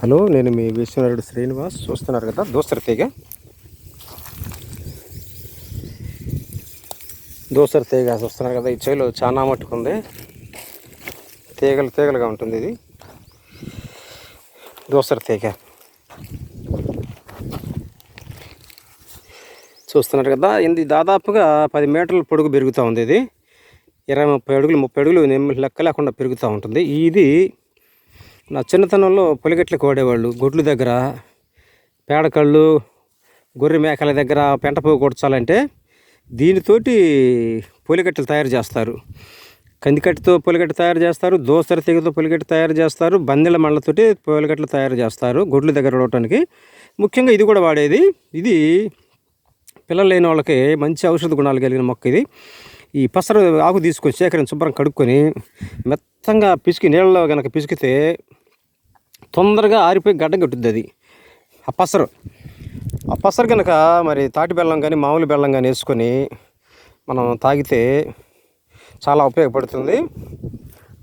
Hello నేను మీ విశ్వనాథుడు శ్రీనివాస్. చూస్తున్నారు కదా దోసర తీగ దోసర తీగ చూస్తున్నారు కదా ఈ చేలో చాలా మట్టుకుంది. తీగలు తీగలుగా ఉంటుంది ఇది. దోసర తీగ చూస్తున్నారు కదా ఇది దాదాపుగా పది మీటర్ల పొడుగు పెరుగుతూ ఉంది ఇది. ఇరవై ముప్పై అడుగులు ముప్పై అడుగులు లెక్క లేకుండా పెరుగుతూ ఉంటుంది. ఇది నా చిన్నతనంలో పొలిగట్లకు వాడేవాళ్ళు గొడ్ల దగ్గర పేడకళ్ళు గొర్రె మేకల దగ్గర పెంట పువ్వు కొడచాలంటే దీనితోటి పొలిగట్టలు తయారు చేస్తారు. కందికట్టుతో పొలిగట్టు తయారు చేస్తారు దోసర తీగతో పొలిగట్టు తయారు చేస్తారు బందెల మళ్ళతోటి పొలిగట్లు తయారు చేస్తారు గొడ్ల దగ్గర ఉండటానికి ముఖ్యంగా ఇది కూడా వాడేది. ఇది పిల్లలు లేని వాళ్ళకి మంచి ఔషధ గుణాలు కలిగిన మొక్క ఇది. ఈ పసరు ఆకు తీసుకొని సేకరించి శుభ్రం కడుక్కొని మెత్తంగా పిసికి నీళ్ళలో కనుక పిసికితే తొందరగా ఆరిపోయి గడ్డ కట్టుద్ది అది. ఆ పసరు ఆ పసరు కనుక మరి తాటి బెల్లం కానీ మామూలు బెల్లం కానీ వేసుకొని మనం తాగితే చాలా ఉపయోగపడుతుంది.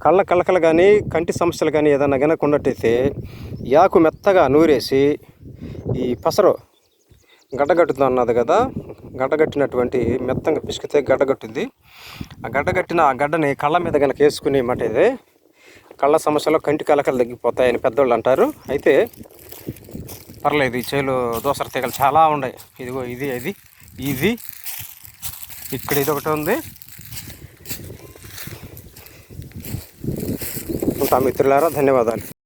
కళ్ళ కళ్ళకలు కానీ కంటి సమస్యలు కానీ ఏదైనా కనుక ఉన్నట్టయితే యాకు మెత్తగా నూరేసి ఈ పసరు గడ్డగట్టుతుంది అన్నది కదా. గడ్డగట్టినటువంటి మెత్తంగా పిసికితే గడ్డగట్టింది ఆ గడ్డగట్టిన ఆ గడ్డని కళ్ళ మీద కనుక వేసుకుని మాట ఇది కళ్ళ సమస్యలో కంటి కలకలు తగ్గిపోతాయని పెద్దోళ్ళు అంటారు. అయితే పర్లేదు ఈ చేలు దోసర తీగలు చాలా ఉన్నాయి. ఇదిగో ఇది అది ఇది ఇక్కడ ఇది ఒకటి ఉంది. ఉంటా మిత్రులారా ధన్యవాదాలు.